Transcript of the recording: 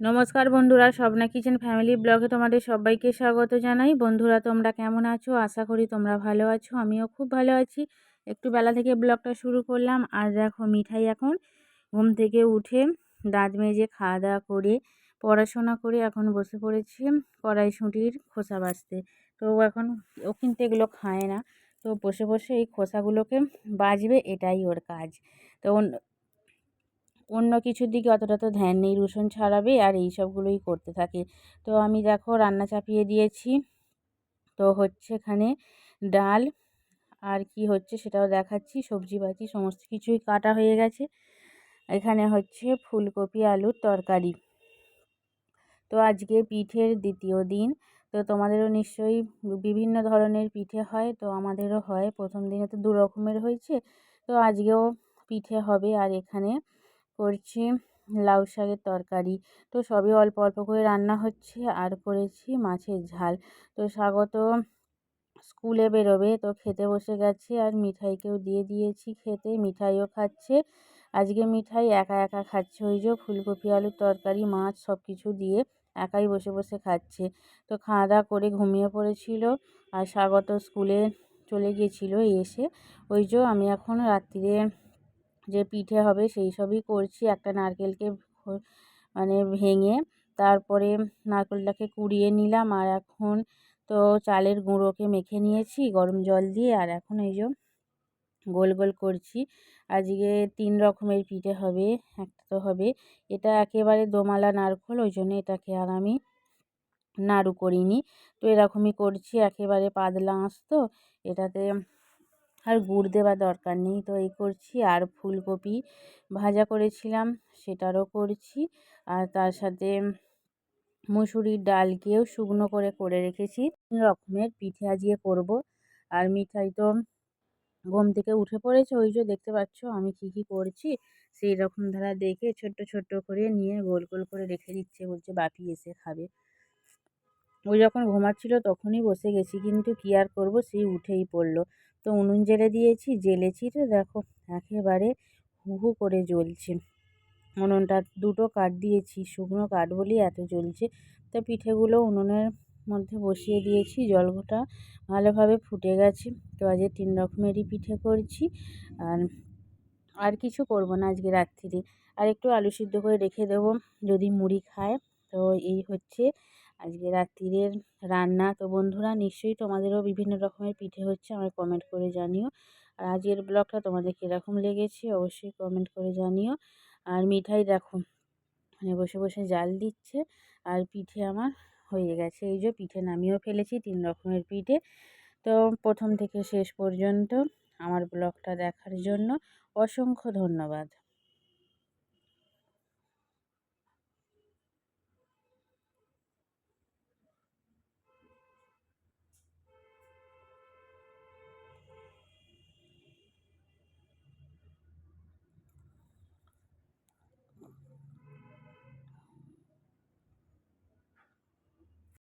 নমস্কার বন্ধুরা, Swapna kitchen family ব্লগে তোমাদের সবাইকে স্বাগত জানাই। বন্ধুরা, তোমরা কেমন আছো? আশা করি তোমরা ভালো আছো, আমিও খুব ভালো আছি। একটু বেলা থেকে ব্লগটা শুরু করলাম, আর দেখো মিঠাই এখন ঘুম থেকে উঠে দাঁত মেজে খাওয়া দাওয়া করে, পড়াশোনা করে এখন বসে পড়েছি কড়াইশুঁটির খোসা বাছতে তো এখন, ও কিন্তু এগুলো খায় না। তো বসে বসে এই খোসাগুলোকে বাজবে এটাই ওর কাজ। তো অন্য কিছুর দিকে অতটা তো ধ্যান নেই, রসুন ছাড়াবে আর এই সবগুলোই করতে থাকে। তো আমি দেখো রান্না চাপিয়ে দিয়েছি। তো হচ্ছে এখানে ডাল আর কি হচ্ছে সেটাও দেখাচ্ছি, সবজি বাজি সমস্ত কিছুই কাটা হয়ে গেছে। এখানে হচ্ছে ফুলকপি, আলুর তরকারি। তো আজকে পিঠের দ্বিতীয় দিন, তো তোমাদেরও নিশ্চয়ই বিভিন্ন ধরনের পিঠে হয়, তো আমাদেরও হয়। প্রথম দিনে তো দু রকমের হয়েছে, তো আজকেও পিঠে হবে আর এখানে করছি, লাউ শাকের তরকারি। তো সবই অল্প অল্প করে রান্না হচ্ছে আর করেছি মাছের ঝাল। তো স্বাগত, স্কুলে বেরোবে তো খেতে বসে গেছে আর মিঠাইকেও দিয়ে দিয়েছি খেতে, মিঠাইও খাচ্ছে। আজকে মিঠাই একা একা খাচ্ছে, ওই যে ফুলকপি, আলুর তরকারি, মাছ সব কিছু দিয়ে একাই বসে বসে খাচ্ছে। তো খাওয়া দাওয়া করে ঘুমিয়ে পড়েছিল আর স্বাগত স্কুলে চলে গিয়েছিল এসে। ওই যে আমি এখন রাত্রিরে যে পিঠে হবে সেই সবই করছি। একটা নারকেলকে মানে ভেঙে তারপরে নারকেলটাকে কুড়িয়ে নিলাম আর এখন তো চালের গুঁড়োকে মেখে নিয়েছি গরম জল দিয়ে আর এখন এই যে গোল গোল করছি। আজকে তিন রকমের পিঠে হবে, একটা তো হবে। এটা একেবারে দোমালা নারকোল, ওই জন্য এটাকে আর আমি নাড়ু করিনি। তো এরকমই করছি, একেবারে পাতলা আঁশ তো, এটাতে আর গুড় দেওয়া দরকার নেই। তো এই করছি। আর ফুলকপি ভাজা করেছিলাম, সেটারও করছি। আর তার সাথে মুসুরির ডালকেও শুকনো করে করে রেখেছি। তিন রকমের পিঠে আজকে করব। আর মিঠাই তো ঘুম থেকে উঠে পড়েছে। ওই যে দেখতে পাচ্ছ, আমি কী কী করছি, সেই রকম ধারা দেখে ছোট্ট ছোট্ট করে নিয়ে গোল গোল করে রেখে দিচ্ছে। বলছে, বাপি এসে খাবে। ও যখন ঘুমাচ্ছিল তখনই বসে গেছি। কিন্তু কী আর করব, সেই উঠেই পড়ল। তো উনুন জেলে দিয়েছি জ্বেলেছি তো দেখো একেবারে হু হু করে জ্বলছে। উনুনটা দুটো কাঠ দিয়েছি, শুকনো কাঠ বলেই এত জ্বলছে। তো পিঠেগুলো উনুনের মধ্যে বসিয়ে দিয়েছি জলটা ভালোভাবে ফুটে গেছে। তো আজকে তিন রকমেরই পিঠে করছি। আর আর কিছু করব না আজকে রাত্রিরে। আর একটু আলু সিদ্ধ করে রেখে দেবো, যদি মুড়ি খায়। তো এই হচ্ছে আজকে রাত্রিরের রান্না, তো বন্ধুরা নিশ্চয়ই তোমাদেরও বিভিন্ন রকমের পিঠে হচ্ছে, আমায় কমেন্ট করে জানিও। আর আজকের ব্লগটা তোমাদের কীরকম লেগেছে অবশ্যই কমেন্ট করে জানিও। আর মিঠাই দেখো মানে বসে বসে জাল দিচ্ছে, আর পিঠে আমার হয়ে গেছে। এই যে পিঠে নামিয়েও ফেলেছি, তিন রকমের পিঠে। তো প্রথম থেকে শেষ পর্যন্ত আমার ব্লগটা দেখার জন্য অসংখ্য ধন্যবাদ।